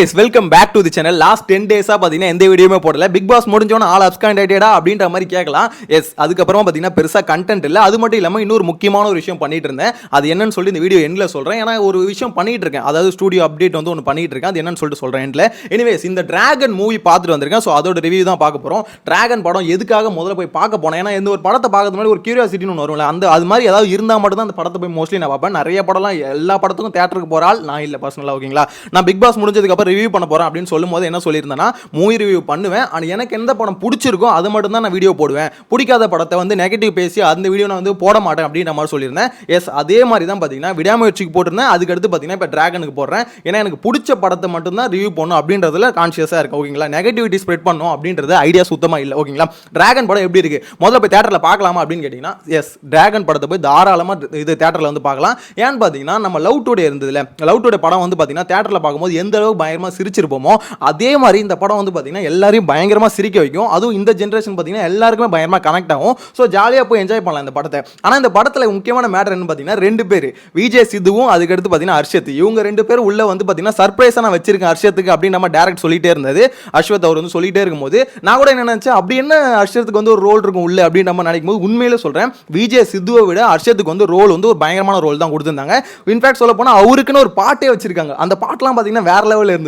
Yes welcome back to the channel last ten டேஸாக பார்த்தீங்கன்னா எந்த வீடியோமே போடல. பிக் பாஸ் முடிஞ்சோன்னு ஆல் அப்ஸ்காண்டா அப்படின்ற மாதிரி கேட்கலாம் எஸ் அதுக்கப்புறமா பார்த்தீங்கன்னா பெருசாக கண்டென்ட் இல்லை. அது மட்டும் இல்லாமல் இன்னொரு முக்கியமான ஒரு விஷயம் பண்ணிட்டு இருந்தேன். அது என்னன்னு சொல்லி இந்த வீடியோ எண்டில் சொல்கிறேன் ஏன்னா ஒரு விஷயம் பண்ணிட்டு இருக்கேன். அதாவது ஸ்டூடியோ அப்டேட் வந்து ஒன்று பண்ணிட்டு இருக்கேன். அது என்னன்னு சொல்லிட்டு சொல்கிறேன் எண்டில் எனிவேஸ் இந்த டிராகன் மூவி பார்த்துட்டு வந்திருக்கேன். ஸோ அதோட ரிவ்யூ தான் பார்க்க போகிறோம் டிராகன் படம் எதுக்காக முதல்ல போய் பார்க்க போனேன்? ஏன்னா எந்த ஒரு படத்தை பார்க்கறது மாதிரி ஒரு கியூரியாசிட்டின்னு ஒன்று வரும்ல. அந்த அது மாதிரி ஏதாவது இருந்தால் மட்டும் தான் அந்த படத்தை போய் மோஸ்ட்லி நான் பார்ப்பேன். நிறைய படம்லாம் எல்லா படத்துக்கும் தேட்டருக்கு போகிறாள் நான் இல்லை பர்சனலாக ஓகேங்களா நான் பிக் பாஸ் முடிஞ்சதுக்கப்புறம் ரிவ்யூ பண்ண போகிறேன் அப்படின்னு சொல்லும் போது என்ன சொல்லியிருந்தேன்னா மூவி ரிவ்யூ பண்ணுவேன். ஆனால் எனக்கு எந்த படம் பிடிச்சிருக்கோ அது மட்டும் தான் நான் வீடியோ போடுவேன். பிடிக்காத படத்தை வந்து நெகட்டிவ் பேசி அந்த வீடியோ நான் வந்து போட மாட்டேன். அப்படின்ற மாதிரி சொல்லியிருந்தேன். எஸ் அதே மாதிரி தான் பார்த்தீங்கன்னா விடாமுயற்சிக்கு போட்டிருந்தேன். அதுக்கடுத்து பார்த்தீங்கன்னா இப்போ டிராகனுக்கு போடுறேன். ஏன்னா எனக்கு பிடிச்ச படத்தை மட்டும் தான் ரிவ்யூ பண்ணணும் அப்படின்றதுல கான்ஷியஸாக இருக்கேன். ஓகேங்களா நெகட்டிவிட்டி ஸ்ப்ரெட் பண்ணும் அப்படின்றது ஐடியா சுத்தமாக இல்லை. ஓகேங்களா டிராகன் படம் எப்படி இருக்குது முதல்ல போய் தேட்டரில் பார்க்கலாமா அப்படின்னு கேட்டிங்கன்னா எஸ் டிராகன் படத்தை போய் தாராளமாக இது தேட்டரில் வந்து பார்க்கலாம். ஏன்னு பார்த்தீங்கன்னா நம்ம லவ் டுடே இருந்ததுல லவ் டுடே படம் வந்து பார்த்தீங்கன்னா தேட்டரில் பார்க்கும்போது எந்த அளவுக்கு பயங்கரமாக சிரிச்சிருப்போமோ அதே மாதிரி இந்த படம் வந்து பார்த்தீங்கன்னா எல்லாரையும் பயங்கரமாக சிரிக்க வைக்கும். அதுவும் இந்த ஜென்ரேஷன் பார்த்தீங்கன்னா எல்லாருக்குமே பயங்கரமாக கனெக்ட் ஆகும். ஸோ ஜாலியாக போய் என்ஜாய் பண்ணலாம் இந்த படத்தை. ஆனால் இந்த படத்தில் முக்கியமான மேட்டர் என்ன பார்த்தீங்கன்னா ரெண்டு பேர். விஜய் சித்துவும் அதுக்கடுத்து பார்த்தீங்கன்னா ஹர்ஷத் இவங்க ரெண்டு பேரும் உள்ள வந்து பார்த்தீங்கன்னா சர்ப்ரைஸாக நான் வச்சிருக்கேன் ஹர்ஷத்துக்கு அப்படின்னு நம்ம டேரக்ட் சொல்லிட்டே இருந்தது. அஸ்வத் அவர் வந்து சொல்லிட்டே இருக்கும்போது நான் கூட என்ன நினச்சேன் அப்படி என்ன அர்ஷத்துக்கு வந்து ஒரு ரோல் இருக்கும் உள்ள அப்படின்னு நம்ம நினைக்கும் போது உண்மையிலே சொல்கிறேன் விஜய் சித்துவை விட அர்ஷத்துக்கு வந்து ரோல் வந்து ஒரு பயங்கரமான ரோல் தான் கொடுத்துருந்தாங்க. இன்ஃபேக்ட் சொல்ல போனால் அவருக்குன்னு ஒரு பாட்டே வச்சிருக்காங்க. அந்த பாட்டெலாம் பார்த்தீங்கன்னா வேற லெவலில் இருந்தது.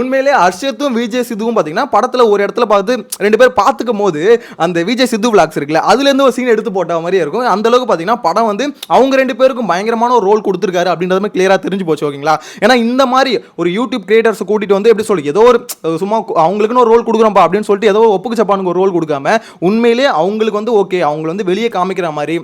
உண்மையிலே அர்ஷத்தும் விஜய் சித்துவும் பார்த்தீங்கன்னா படத்தில் ஒரு இடத்துல பார்த்து ரெண்டு பேர் பார்த்துக்கும் போது அந்த விஜய் சித்து விளாக்ஸ் இருக்குல்ல அதுலேருந்து ஒரு சீன் எடுத்து போட்ட மாதிரியே இருக்கும். அந்த அளவுக்கு பார்த்தீங்கன்னா படம் வந்து அவங்க ரெண்டு பேருக்கும் பயங்கரமான ஒரு ரோல் கொடுத்துருக்காரு அப்படின்றது மாதிரி கிளியராக தெரிஞ்சு போச்சு ஓகேங்களா? ஏன்னா இந்த மாதிரி ஒரு யூடியூப் கிரியேட்டர்ஸ் கூட்டிகிட்டு வந்து எப்படி சொல்லி ஏதோ ஒரு சும்மா அவங்களுக்குன்னு ஒரு ரோல் கொடுக்குறோம்ப்பா அப்படின்னு சொல்லிட்டு ஏதோ ஒப்புக்கு சப்பானுக்கு ஒரு ரோல் கொடுக்காம உண்மையிலே அவங்களுக்கு வந்து ஓகே அவங்கள வந்து வெளியே காமிக்கிற மாதிரி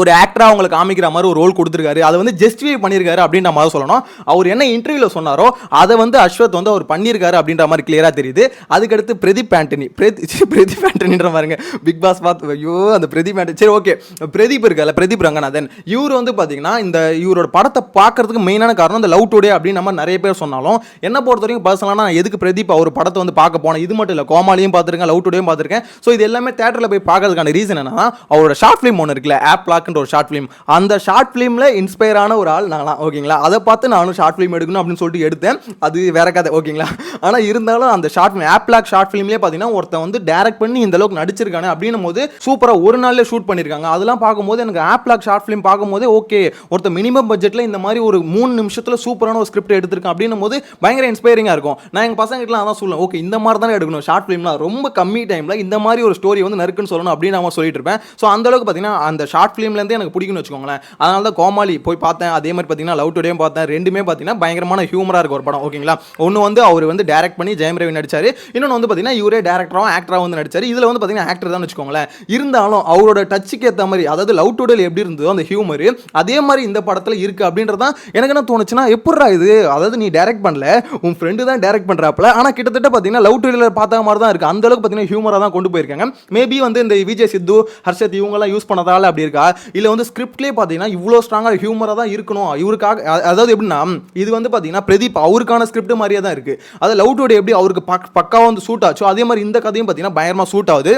ஒரு ஆக்டராக அவங்களுக்கு காமிக்கிற மாதிரி ஒரு ரோல் கொடுத்துருக்காரு. அதை வந்து ஜஸ்டிஃபை பண்ணியிருக்காரு அப்படின்ற மாதிரி சொல்லணும். அவர் என்ன இன்டர்வியூவில் சொன்னாரோ அதை வந்து அஸ்வத் வந்து அவர் பண்ணியிருக்காரு அப்படின்ற மாதிரி கிளியராக தெரியுது. அதுக்கடுத்து பிரதீப் ஆண்டனி. பிரதி பிரதீப் ஆண்டனின்ற பாருங்க. பிக் பாஸ் பார்த்து ஐயோ அந்த பிரதீப் ஆண்டனி. சரி ஓகே பிரதீப் இருக்கல பிரதீப் ரங்கநாதன். இவர் வந்து பார்த்தீங்கன்னா இந்த இவரோட படத்தை பார்க்கறதுக்கு மெயினான காரணம் இந்த லவ் டுடே அப்படின்னு நம்ம நிறைய பேர் சொன்னாலும் என்ன பொறுத்த வரைக்கும் பர்சனலாக நான் எதுக்கு பிரதீப் அவர் படத்தை வந்து பார்க்க போனேன்? இது மட்டும் இல்லை கோமாளியும் பார்த்துருக்கேன் லவ் டுடேயும் பார்த்துருக்கேன். ஸோ இது எல்லாமே தேட்டரில் போய் பார்க்கறதுக்கான ரீசன் என்னன்னா அவரோட ஷார்ட் ஃபிலிம் ஒன்று இருக்குல்ல ஆப் லாக்ன்ற ஒரு ஷார்ட் ஃபிலிம் அந்த ஷார்ட் ஃபிலிமில் இன்ஸ்பயர் ஆன ஒரு ஆள் நான்லாம் ஓகேங்களா? அதை பார்த்து நானும் ஷார்ட் ஃபிலிம் எடுக்கணும் அப்படின்னு சொல்லிட்டு எடுத்தேன். அது வேற கதை ஓகேங்களா? ஆனால் இருந்தாலும் அந்த short film app lock short ஃபிலிம்லேயே பார்த்தீங்கன்னா ஒருத்தன் வந்து டேரக்ட் பண்ணி இந்த அளவுக்கு நடிச்சிருக்கானே அப்படின்னும் போது சூப்பராக ஒரு நாளில் ஷூட் பண்ணியிருக்காங்க அதெல்லாம் பார்க்கும்போது எனக்கு ஆப் லாக் ஷார்ட் ஃபிலிம் பார்க்கும்போது ஓகே ஒருத்தர் மினிமம் பட்ஜெட்டில் இந்த மாதிரி ஒரு மூணு நிமிஷத்தில் சூப்பரான ஒரு ஸ்கிரிப்ட் எடுத்திருக்கேன் அப்படின்னும் போது பயங்கர இன்ஸ்பைரிங்காக இருக்கும். நான் எங்கள் பசங்கிட்டலாம் அதான் சொல்லுவேன் ஓகே இந்த மாதிரி தானே எடுக்கணும். ஷார்ட் ஃபிலிம்லாம் ரொம்ப கம்மி டைமில் இந்த மாதிரி ஒரு ஸ்டோரி வந்து நறுக்குன்னு சொல்லணும் அப்படின்னு நான் சொல்லிட்டு இருப்பேன். ஸோ அந்த அளவுக்கு பார்த்தீங்கன்னா அந்த ஷார்ட் ஃபிலிம் ஃபிலிம்லேருந்தே எனக்கு பிடிக்கும்னு வச்சுக்கோங்களேன். அதனால தான் கோமாளி போய் பார்த்தேன். அதே மாதிரி பார்த்தீங்கன்னா லவ் டுடேயும் பார்த்தேன். ரெண்டுமே பார்த்தீங்கன்னா பயங்கரமான ஹியூமராக இருக்கும் ஒரு படம். ஓகேங்களா? ஒன்று வந்து அவர் வந்து டேரக்ட் பண்ணி ஜெயம் ரவி நடிச்சார். இன்னொன்று வந்து பார்த்தீங்கன்னா இவரே டேரக்டராகவும் ஆக்டராக வந்து நடிச்சார். இதில் வந்து பார்த்தீங்கன்னா ஆக்டர் தான் வச்சுக்கோங்களேன். இருந்தாலும் அவரோட டச்சுக்கு ஏற்ற மாதிரி அதாவது லவ் டுடேல எப்படி இருந்ததோ அந்த ஹியூமர் அதே மாதிரி இந்த படத்தில் இருக்குது அப்படின்றதான் எனக்கு என்ன தோணுச்சுன்னா எப்பட்றா இது? அதாவது நீ டேரக்ட் பண்ணல. உன் ஃப்ரெண்டு தான் டேரக்ட் பண்ணுறாப்புல ஆனால் கிட்டத்தட்ட பார்த்தீங்கன்னா லவ் டுடேல பார்த்த மாதிரி தான் இருக்குது அந்த அளவுக்கு பார்த்தீங்கன்னா ஹியூமராக தான் கொண்டு போயிருக்காங்க. மேபி வந்து இந்த விஜய் சித்து ஹர்ஷத் இவங்கெல்லாம் யூஸ் பண்ணதால அப்படி இருக்கா? இல்லை வந்து ஸ்கிரிப்ட்லேயே பார்த்தீங்கன்னா இவ்வளோ ஸ்ட்ராங்காக ஹியூமராக தான் இருக்கணும். இவருக்காக அதாவது எப்படின்னா இது வந்து பார்த்தீங்கன்னா பிரதீப் அவருக்கான ஸ்கிரிப்ட் மாதிரியே தான் இருக்குது அது லவ் டுடே எப்படி அவருக்கு பக் பக்காவாக வந்து சூட் ஆச்சோ அதே மாதிரி இந்த கதையும் பார்த்தீங்கன்னா பயங்கரமாக சூட் ஆகுது.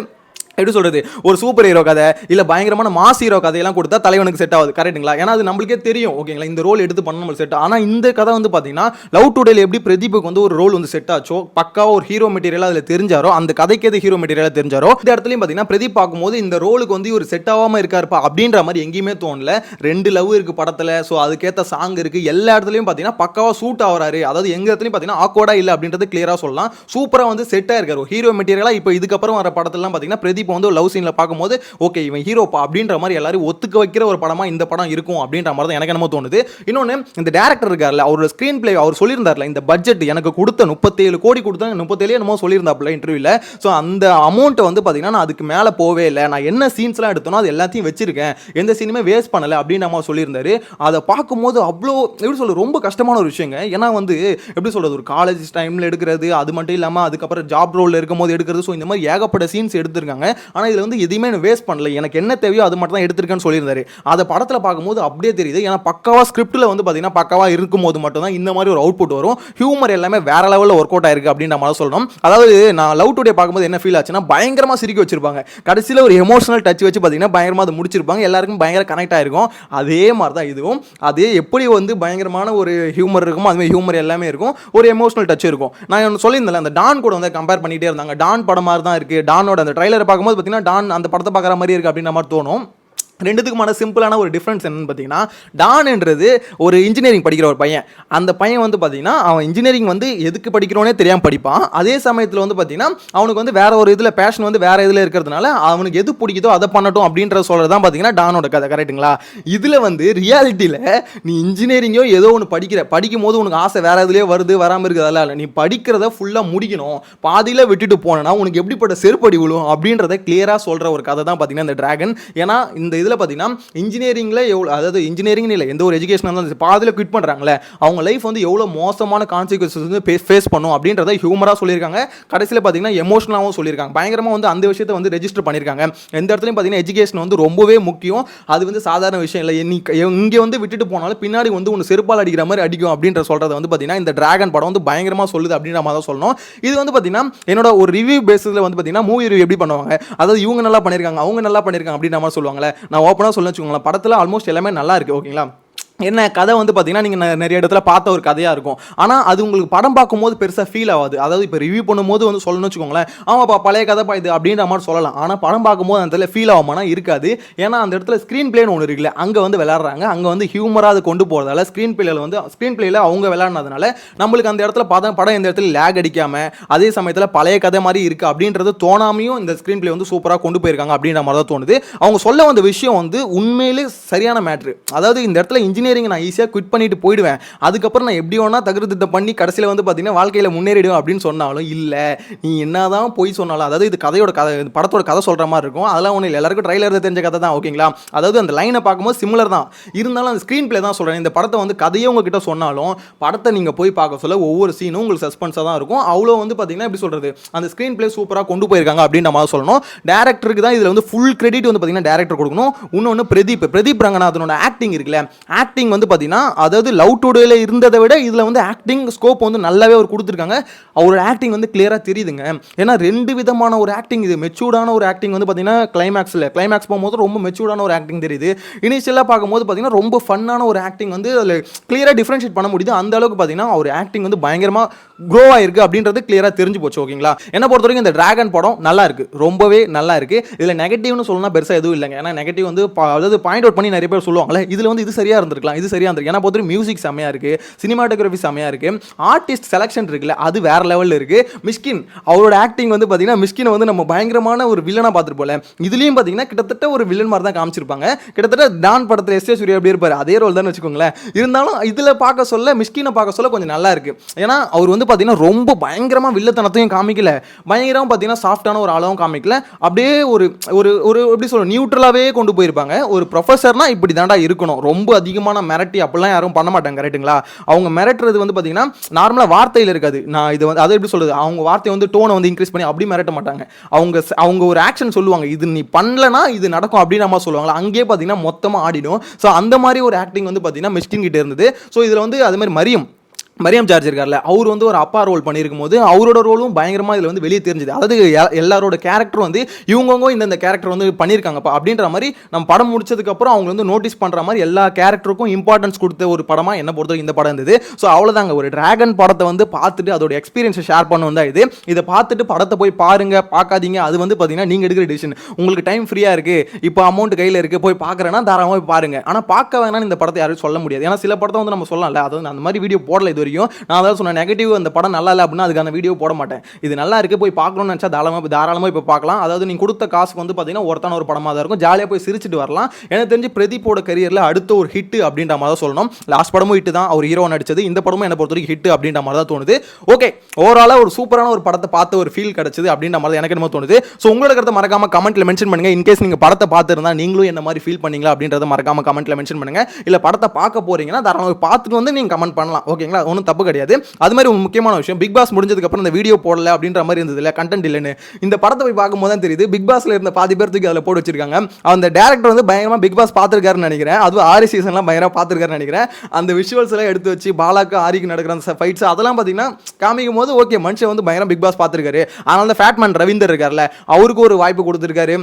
எப்படி சொல்கிறது ஒரு சூப்பர் ஹீரோ கதை இல்லை பயங்கரமான மாஸ் ஹீரோ கதையெல்லாம் கொடுத்தா தலைவனுக்கு செட் ஆகுது. கரெக்ட்டுங்களா ஏன்னா அது நம்மளுக்கே தெரியும். ஓகேங்களா இந்த ரோல் எடுத்து பண்ண நம்மளுக்கு செட் ஆனால் இந்த கதை வந்து பார்த்தீங்கன்னா லவ் டுடேல எப்படி பிரதீபுக்கு வந்து ஒரு ரோல் வந்து செட் ஆச்சோ பக்காவாக ஒரு ஹீரோ மெட்டீரியல் அதில் தெரிஞ்சாரோ அந்த கதைக்கு எது ஹீரோ மெட்டீரியல் தெரிஞ்சாரோ இந்த இடத்துலையும் பார்த்தீங்கன்னா பிரதீப் பார்க்கும்போது இந்த ரோலுக்கு வந்து ஒரு செட் ஆகாமல் இருக்காருப்பா அப்படின்ற மாதிரி எங்கேயுமே தோணல. ரெண்டு லவ் இருக்கு படத்தில். ஸோ அதுக்கேற்ற சாங் இருக்கு. எல்லா இடத்துலையும் பார்த்தீங்கன்னா பக்காவாக சூட் ஆகிறாரு அதாவது எங்க இடத்துலையும் பார்த்தீங்கன்னா ஆக்கோடா இல்லை அப்படின்றது கிளியராக சொல்லலாம். சூப்பராக வந்து செட் ஆயிருக்காரு. ஹீரோ மெட்டீரியலாக இப்போ இதுக்கப்புறம் வர படத்துலாம் பார்த்தீங்கன்னா பிரதீப் வந்து லவ் சீனில் பார்க்கும்போது ஓகே இவன் ஹீரோப்பா அப்படின்ற மாதிரி எல்லாரும் ஒத்துக்க வைக்கிற ஒரு படமாக இந்த படம் இருக்கும் அப்படின்ற மாதிரி தான் எனக்கு என்னமோ தோணுது. இன்னொன்று இந்த டேரக்டர் இருக்கார்ல அவரோட ஸ்க்ரீன் பிளே அவர் சொல்லியிருந்தார்ல இந்த பட்ஜெட் எனக்கு கொடுத்த முப்பத்தேழு கோடி கொடுத்தா முப்பத்தேழு என்னமோ சொல்லியிருந்தாப்புல இன்டர்வியூவில் ஸோ அந்த அமௌண்ட்டை வந்து பார்த்தீங்கன்னா நான் அதுக்கு மேலே போவே இல்லை. நான் என்ன சீன்ஸ்லாம் எடுத்தனோ அது எல்லாத்தையும் வச்சிருக்கேன். எந்த சீனுமே வேஸ்ட் பண்ணலை அப்படின்னு நம்ம சொல்லியிருந்தாரு. அதை பார்க்கும்போது அவ்வளோ எப்படி சொல்கிறது ரொம்ப கஷ்டமான ஒரு விஷயங்க. ஏன்னா வந்து எப்படி சொல்கிறது ஒரு காலேஜ் டைமில் எடுக்கிறது அது மட்டும் இல்லாமல் அதுக்கப்புறம் ஜாப் ரோலில் இருக்கும்போது எடுக்கிறது. ஸோ இந்த மாதிரி ஏகப்பட்ட சீன்ஸ் எடுத்திருக்காங்க. ஆனால் இதில் வந்து எதுவுமே வேஸ்ட் பண்ணல. எனக்கு என்ன தேவையோ அது மட்டும் தான் எடுத்திருக்கேன்னு சொல்லியிருந்தாரு. அதை படத்தில் பார்க்கும்போது அப்படியே தெரியுது. ஏன்னா பக்காவாக ஸ்கிரிப்டில் வந்து பார்த்தீங்கன்னா பக்காவா இருக்கும்போது மட்டும் தான் இந்த மாதிரி ஒரு அவுட்புட் வரும். ஹியூமர் எல்லாமே வேற லெவலில் ஒர்க் அவுட் ஆயிருக்கு அப்படின்னு நம்ம சொல்லணும். அதாவது நான் லவ் டுடே பார்க்கும்போது என்ன ஃபீல் ஆச்சுன்னா பயங்கரமாக சிரிக்க வச்சிருப்பாங்க. கடைசியில் ஒரு எமோஷனல் டச் வச்சு பார்த்தீங்கன்னா பயங்கரமாக அதை முடிச்சிருப்பாங்க. எல்லாருக்கும் பயங்கர கனெக்ட் ஆயிருக்கும். அதே மாதிரி தான் இதுவும். அதே எப்படி வந்து பயங்கரமான ஒரு ஹியூமர் இருக்குமோ அதுமாதிரி ஹியூமர் எல்லாமே இருக்கும். ஒரு எமோஷனல் டச் இருக்கும். நான் ஒன்று சொல்லியிருந்தேன் அந்த டான் கூட வந்து கம்பேர் பண்ணிகிட்டே இருந்தாங்க. டான் படம் மாதிரி தான் இருக்குது டானோட அந்த ட்ரைலரை பார்க்கும்போது பார்த்தீங்கன்னா டான் அந்த படத்தை பார்க்குற மாதிரி இருக்குது அப்படின்ற மாதிரி தோணும். ரெண்டுத்துக்குமான சிம்பிளான ஒரு டிஃப்ரென்ஸ் என்னன்னு பார்த்தீங்கன்னா டான்ன்றது ஒரு இன்ஜினியரிங் படிக்கிற ஒரு பையன். அந்த பையன் வந்து பார்த்தீங்கன்னா அவன் இன்ஜினியரிங் வந்து எதுக்கு படிக்கிறோனே தெரியாமல் படிப்பான். அதே சமயத்தில் வந்து பார்த்தீங்கன்னா அவனுக்கு வந்து வேற ஒரு இதில் பேஷன் வந்து வேற இதில் இருக்கிறதுனால அவனுக்கு எது பிடிக்குதோ அதை பண்ணட்டும் அப்படின்ற சொல்கிறது தான் பார்த்தீங்கன்னா டானோட கதை. கரெக்ட்டுங்களா இதில் வந்து ரியாலிட்டியில் நீ இன்ஜினியரிங்கோ ஏதோ ஒன்று படிக்கிற படிக்கும் போது உனக்கு ஆசை வேற இதுலேயே வருது வராமல் இருக்கிறதால இல்லை. நீ படிக்கிறத ஃபுல்லாக முடிக்கணும். பாதியில் விட்டுட்டு போனேன்னா உனக்கு எப்படிப்பட்ட செருப்படி விழும் அப்படின்றத கிளியராக சொல்கிற ஒரு கதை தான் பார்த்தீங்கன்னா இந்த டிராகன் ஏன்னா இந்த இது இதில் பார்த்தீங்கன்னா இன்ஜினியரிங்கில் எவ்வளோ அதாவது இன்ஜினியரிங் இல்லை எந்த ஒரு எஜுகேஷனாக இருந்தாலும் பாதியில் குவிட் பண்ணுறாங்களே அவங்க லைஃப் வந்து எவ்வளோ மோசமான கான்சிக்வன்சஸ் வந்து ஃபேஸ் பண்ணும் அப்படின்றத ஹியூமராக சொல்லியிருக்காங்க. கடைசியில் பார்த்தீங்கன்னா எமோஷனலாகவும் சொல்லியிருக்காங்க. பயங்கரமாக வந்து அந்த விஷயத்தை வந்து ரெஜிஸ்டர் பண்ணியிருக்காங்க. எந்த இடத்துலையும் பார்த்தீங்கன்னா எஜுகேஷன் வந்து ரொம்பவே முக்கியம். அது வந்து சாதாரண விஷயம் இல்லை. நீ இங்கே வந்து விட்டுட்டு போனாலும் பின்னாடி வந்து ஒன்று செருப்பால் அடிக்கிற மாதிரி அடிக்கும் அப்படின்ற சொல்கிறத வந்து பார்த்தீங்கன்னா இந்த ட்ராகன் படம் வந்து பயங்கரமாக சொல்லுது அப்படின்ற மாதிரி தான் சொல்லணும். இது வந்து பார்த்தீங்கன்னா என்னோட ஒரு ரிவ்யூ பேஸில் வந்து பார்த்தீங்கன்னா மூவி ரிவ்யூ எப்படி பண்ணுவாங்க? அதாவது இவங்க நல்லா பண்ணியிருக்காங்க அவங்க நல்லா பண்ணியிருக்காங்க அப்படின்ற மாதிரி சொல்லுவாங்களே நான் ஓப்பனாக சொல்ல வச்சுக்கோங்களேன். படத்தில் ஆல்மோஸ்ட் எல்லாமே நல்லா இருக்கு ஓகேங்களா என்ன கதை வந்து பார்த்தீங்கன்னா நீங்கள் நிறைய இடத்துல பார்த்த ஒரு கதையாக இருக்கும். ஆனால் அது உங்களுக்கு படம் பார்க்கும்போது பெருசாக ஃபீல் ஆகாது. அதாவது இப்போ ரிவ்யூ பண்ணும்போது வந்து சொல்லணும்னு வச்சுக்கோங்களேன் ஆமாப்பா பழைய கதை பா இது அப்படின்ற மாதிரி சொல்லலாம். ஆனால் படம் பார்க்கும்போது அந்த இடத்துல ஃபீல் ஆகுமானா இருக்காது. ஏன்னா அந்த இடத்துல ஸ்க்ரீன் பிளேன்னு ஒன்று இருக்குல்ல அங்கே வந்து விளாட்றாங்க அங்கே வந்து ஹியூமராக அது கொண்டு போகிறதால ஸ்க்ரீன் பிளேயில் வந்து ஸ்க்ரீன் பிளேயில் அவங்க விளாட்னதுனால நம்மளுக்கு அந்த இடத்துல படம் படம் இந்த இடத்துல லேக் அடிக்காமல் அதே சமயத்தில் பழைய கதை மாதிரி இருக்குது அப்படின்றது தோணாமையும் இந்த ஸ்க்ரீன் பிளே வந்து சூப்பராக கொண்டு போயிருக்காங்க அப்படின்ற மாதிரி தான் தோணுது. அவங்க சொல்ல வந்த விஷயம் வந்து உண்மையிலே சரியான மேட்ரு அதாவது இந்த இடத்துல இன்ஜினியர் இன்ஜினியரிங் நான் ஈஸியாக குவிட் பண்ணிட்டு போயிடுவேன். அதுக்கப்புறம் நான் எப்படி ஒன்னா தகுதி திட்டம் பண்ணி கடைசியில் வந்து பார்த்தீங்கன்னா வாழ்க்கையில் முன்னேறிடுவேன் அப்படின்னு சொன்னாலும் இல்லை. நீ என்னதான் போய் சொன்னாலும் அதாவது இது கதையோட கதை இது படத்தோட கதை சொல்கிற மாதிரி இருக்கும். அதெல்லாம் ஒன்றும் இல்லை. எல்லாருக்கும் ட்ரைலர் தெரிஞ்ச கதை தான் ஓகேங்களா அதாவது அந்த லைனை பார்க்கும்போது சிமிலர் தான். இருந்தாலும் அந்த ஸ்க்ரீன் பிளே தான் சொல்கிறேன் இந்த படத்தை வந்து கதையே உங்ககிட்ட சொன்னாலும் படத்தை நீங்கள் போய் பார்க்க சொல்ல ஒவ்வொரு சீனும் உங்களுக்கு சஸ்பென்ஸாக தான் இருக்கும். அவ்வளோ வந்து பார்த்தீங்கன்னா எப்படி சொல்கிறது அந்த ஸ்க்ரீன் பிளே சூப்பராக கொண்டு போயிருக்காங்க அப்படின்னு நம்ம சொல்லணும். டேரக்டருக்கு தான் இதில் வந்து ஃபுல் கிரெடிட் வந்து பார்த்தீங்கன்னா டேரக்டர் கொடுக்கணும். இன்னொன்று பிரதீப். பிரதீப் ரங்கநாதனோட ஆக்டிங் இருக்குல்ல ஆக்டிங் ஆக்டிங் வந்து பார்த்தீங்கன்னா அதாவது லவ் டுடேல இருந்ததை விட இதில் வந்து ஆக்டிங் ஸ்கோப் வந்து நல்லாவே அவர் கொடுத்துருக்காங்க. அவரோட ஆக்டிங் வந்து கிளியராக தெரியுதுங்க. ஏன்னா ரெண்டு விதமான ஒரு ஆக்டிங் இது. மெச்சூர்டான ஒரு ஆக்டிங் வந்து பார்த்தீங்கன்னா கிளைமேக்ஸில் கிளைமேக்ஸ் போகும்போது ரொம்ப மெச்சூர்டான ஒரு ஆக்டிங் தெரியுது. இனிஷியலாக பார்க்கும்போது பார்த்தீங்கன்னா ரொம்ப ஃபன்னான ஒரு ஆக்டிங் வந்து அதில் கிளியராக டிஃப்ரென்ஷியேட் பண்ண முடியுது. அந்த அளவுக்கு பார்த்தீங்கன்னா அவர் ஆக்டிங் வந்து பயங்கரமாக க்ரோ ஆயிருக்கு அப்படின்றது கிளியராக தெரிஞ்சு போச்சு ஓகேங்களா? என்ன பொறுத்த வரைக்கும் இந்த டிராகன் படம் நல்லா இருக்கு. ரொம்பவே நல்லா இருக்கு. இதில் நெகட்டிவ்னு சொல்லணும்னா பெருசாக எதுவும் இல்லைங்க. ஏன்னா நெகட்டிவ் வந்து அதாவது பாயிண்ட் அவுட் பண்ணி நிறைய பேர் சொல்லுவாங்களே இதில் வந்து இது சரியாக இருந்திருக்கலாம். இது சரியாக இருந்திருக்கு ஏன்னா பொறுத்த மியூசிக் செம்மையாக இருக்கு. சினிமாட்டோகிராஃபி செம்மையாக இருக்குது ஆர்டிஸ்ட் செலெக்ஷன் இருக்குல்ல அது வேற லெவலில் இருக்கு. மிஸ்கின் அவரோட ஆக்டிங் வந்து பார்த்தீங்கன்னா மிஸ்கினை வந்து நம்ம பயங்கரமான ஒரு வில்லனாக பார்த்துட்டு போல. இதுலேயும் பார்த்தீங்கன்னா கிட்டத்தட்ட ஒரு வில்லன் மாதிரி தான் காமிச்சிருப்பாங்க. கிட்டத்தட்ட டான் படத்தில் எஸ் ஏ சூர்யா எப்படி இருப்பார் அதே ரோல் தான் வச்சுக்கோங்களேன். இருந்தாலும் இதில் பார்க்க சொல்ல மிஸ்கினை பார்க்க சொல்ல கொஞ்சம் நல்லா இருக்கு. ஏன்னா அவர் வந்து பார்த்தீங்கன்னா ரொம்ப பயங்கரமாக வில்லத்தனத்தையும் காமிக்கல. பயங்கரமாக பார்த்தீங்கன்னா சாஃப்டான ஒரு ஆளாவும் காமிக்கல. அப்படியே ஒரு ஒரு ஒரு எப்படி சொல்ல நியூட்ரலாகவே கொண்டு போயிருப்பாங்க. ஒரு ப்ரொஃபஸர்னால் இப்படி தாண்டா இருக்கணும். ரொம்ப அதிகமான மிரட்டி அப்படிலாம் யாரும் பண்ண மாட்டாங்க கரெக்ட்டுங்களா அவங்க மிரட்டுறது வந்து பார்த்தீங்கன்னா நார்மலாக வார்த்தையில் இருக்காது. நான் இது வந்து அதை எப்படி சொல்கிறது அவங்க வார்த்தையை வந்து டோனை வந்து இன்க்ரீஸ் பண்ணி அப்படி மிரட்ட மாட்டாங்க. அவங்க அவங்க ஒரு ஆக்ஷன் சொல்லுவாங்க இது நீ பண்ணலனா இது நடக்கும் அப்படின்னு நம்ம சொல்லுவாங்களா? அங்கேயே பார்த்தீங்கன்னா மொத்தமாக ஆடிடும். ஸோ அந்த மாதிரி ஒரு ஆக்டிங் வந்து பார்த்தீங்கன்னா மிஸ்டின் கிட்டே இருந்தது. ஸோ இதில் வந்து அது மாதிரி மரியம் மரியம் ஜார்ஜ் இருக்கார்ல அவர் வந்து ஒரு அப்பா ரோல் பண்ணியிருக்கும் போது அவரோட ரோலும் பயங்கரமாக இதில் வந்து வெளியே தெரிஞ்சுது. அதாவது எல்லாரோட கேரக்டரும் வந்து இவங்கவுங்க இந்த கேரக்டர் வந்து பண்ணியிருக்காங்கப்பா அப்படின்ற மாதிரி நம்ம படம் முடிச்சதுக்கப்புறம் அவங்க வந்து நோட்டீஸ் பண்ணுற மாதிரி எல்லா கேரக்டருக்கும் இம்பார்ட்டன்ஸ் கொடுத்த ஒரு படமாக என்ன பொறுத்தவரைக்கும் இந்த படம் இருந்தது. ஸோ அவ்வளோதாங்க ஒரு டிராகன் படத்தை வந்து பார்த்துட்டு அதோட எக்ஸ்பீரியன்ஸை ஷேர் பண்ணணும் தான் இது. இதை பார்த்துட்டு படத்தை போய் பாருங்க பார்க்காதீங்க. அது வந்து பார்த்தீங்கன்னா நீங்கள் எடுக்கிற டிசிஷன் உங்களுக்கு டைம் ஃப்ரீயாக இருக்குது இப்போ அமௌண்ட் கையில் இருக்குது போய் பார்க்குறேன்னா தாராளமாக போய் ஆனால் பார்க்க வேணாம்னு இந்த படத்தை யாரும் சொல்ல முடியாது. ஏன்னா சில படத்தை வந்து நம்ம சொல்லலாம்ல. அது வந்து அந்த மாதிரி வீடியோ போடல இது வரைக்கும் நான் அதாவது சொன்ன நெகட்டிவ் அந்த படம் நல்லா இல்லை அப்படின்னா அதுக்கான வீடியோ போட மாட்டேன் இது நல்லா இருக்கு போய் பார்க்கணும்னு நினச்சா தாராளமாக தாராளமாக இப்போ பார்க்கலாம். அதாவது நீ கொடுத்த காசுக்கு வந்து பார்த்தீங்கன்னா ஒருத்தான ஒரு படமாக தான் இருக்கும். ஜாலியாக போய் சிரிச்சிட்டு வரலாம். எனக்கு தெரிஞ்சு பிரதீப்போட கரியரில் அடுத்த ஒரு ஹிட் அப்படின்ற மாதிரி தான் சொல்லணும். லாஸ்ட் படமும் ஹிட் தான். அவர் ஹீரோ நடிச்சது. இந்த படமும் என்ன பொறுத்த வரைக்கும் ஹிட் அப்படின்ற மாதிரி தான் தோணுது. ஓகே ஓவராலாக ஒரு சூப்பரான ஒரு படத்தை பார்த்த ஒரு ஃபீல் கிடச்சிது அப்படின்ற மாதிரி எனக்கு என்னமோ தோணுது. ஸோ உங்களோட கருத்தை மறக்காம கமெண்ட்ல மென்ஷன் பண்ணுங்க. இன்கேஸ் நீங்க படத்தை பார்த்துருந்தா நீங்களும் என்ன மாதிரி ஃபீல் பண்ணீங்களா அப்படின்றத மறக்காம கமெண்ட்ல மென்ஷன் பண்ணுங்க. இல்ல படத்தை பார்க்க போறீங்கன்னா தாராளமாக பார்த்துட்டு வந்து நீங்க கமெண்ட் பண்ணலாம். ஓகேங்களா ஒன்றும் தப்பு கிடையாது. அது மாதிரி ஒரு முக்கியமான விஷயம். பிக் பாஸ் முடிஞ்சதுக்கப்புறம் இந்த வீடியோ போடல அப்படின்ற மாதிரி இருந்தது இல்லை கண்டென்ட் இல்லைன்னு. இந்த படத்தை போய் பார்க்கும்போது தான் தெரியுது பிக் பாஸில் இருந்த பாதி பேர்த்துக்கு அதில் போட்டு வச்சிருக்காங்க. அந்த டேரக்டர் வந்து பயங்கரமாக பிக் பாஸ் பார்த்துருக்காருன்னு நினைக்கிறேன். அதுவும் ஆரி சீசன்லாம் பயங்கரமாக பார்த்துருக்காருன்னு நினைக்கிறேன். அந்த விஷுவல்ஸ் எல்லாம் எடுத்து வச்சு பாலாக்கு ஆரிக்கு நடக்கிற அந்த ஃபைட்ஸ் அதெல்லாம் பார்த்தீங்கன்னா காமிக்கும் போது ஓகே மனுஷன் வந்து பயங்கரம் பிக் பாஸ் பார்த்துருக்காரு. ஆனால் அந்த ஃபேட்மேன் ரவீந்தர் இருக்கார்ல அவருக்கு ஒரு வாய்ப்பு கொடுத்துருக்காரு.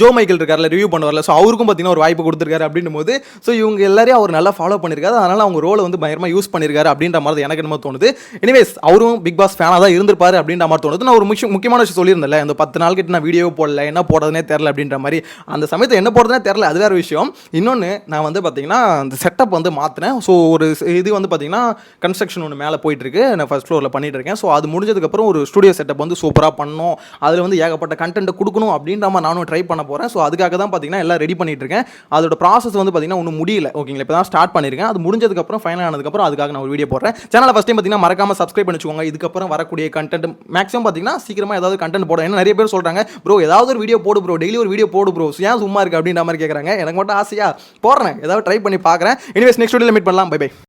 ஜோ மைக்கேல் இருக்கார்ல ரிவ்யூ பண்ணுவார்ல. ஸோ அவருக்கும் பார்த்தீங்கன்னா ஒரு வாய்ப்பு கொடுத்துருக்காரு அப்படின்னும் போது ஸோ இவங்க எல்லாரையும் அவர் நல்லா ஃபாலோ பண்ணியிருக்காரு அதனால் அவங்க ரோலை வந்து பயங்கரமாக யூஸ் பண்ணியிருக்காரு அப்படின்ற மாதிரி எனக்கு என்னமோ தோணுது. எனிவேஸ் அவரும் பிக் பாஸ் ஃபேனாக தான் இருந்திருப்பாரு அப்படின்ற மாதிரி தோணுது. நான் ஒரு முக்கிய முக்கியமான விஷயம் சொல்லியிருந்தேன்ல இந்த பத்து நாள் கிட்ட நான் வீடியோ போடல என்ன போடுறதுனே தெரில அப்படின்ற மாதிரி. அந்த சமயத்தில் என்ன போடுறதுனே தெரில அது வேற விஷயம். இன்னொன்று நான் வந்து பார்த்தீங்கன்னா அந்த செட்டப் வந்து மாற்றினேன் ஸோ ஒரு இது வந்து பார்த்தீங்கன்னா கன்ஸ்ட்ரக்ஷன் ஒன்று மேலே போயிட்டுருக்கு. நான் ஃபஸ்ட் ஃப்ளோரில் பண்ணிட்டு இருக்கேன் ஸோ அது முடிஞ்சதுக்கப்புறம் ஒரு ஸ்டுடியோ செட்டப் வந்து சூப்பராக பண்ணணும். அதில் வந்து ஏகப்பட்ட கண்டென்ட் கொடுக்கணும் அப்படின்ற மாதிரி நானும் ட்ரை பண்ண போகிறேன் ஸோ அதுக்காக தான் பார்த்தீங்கன்னா எல்லாம் ரெடி பண்ணிட்டு இருக்கேன். அதோட ப்ராசஸ் வந்து பார்த்தீங்கன்னா ஒன்றும் முடியல. ஓகேங்களா இப்போ தான் ஸ்டார்ட் பண்ணியிருக்கேன் அது முடிஞ்சதுக்கப்புறம் ஃபைனல் ஆனதுக்கப்புறம் அதுக்காக நான் ஒரு வீடியோ போடுறேன். சேனலை ஃபஸ்ட் டைம் பார்த்தீங்கன்னா மறக்காம சப்ஸ்கிரைப் பண்ணி இதுக்கப்புறம் வரக்கூடிய கண்டென்ட் மேக்ஸிமம் பார்த்தீங்கன்னா சீக்கிரமாக ஏதாவது கண்டென்ட் போட. ஏன்னா நிறைய பேர் சொல்கிறாங்க ப்ரோ ஏதாவது ஒரு வீடியோ போடு ப்ரோ டெய்லி ஒரு வீடியோ போடு ப்ரோ ஏன் சும்மா இருக்கு? அப்படின்ற மாதிரி கேட்குறாங்க எனக்கு மட்டும் ஆசையா? போடுறேன் ஏதாவது ட்ரை பண்ணி பார்க்குறேன் எனிவேஸ் நெக்ஸ்ட் வீடியோவில் மீட் பண்ணலாம். Bye bye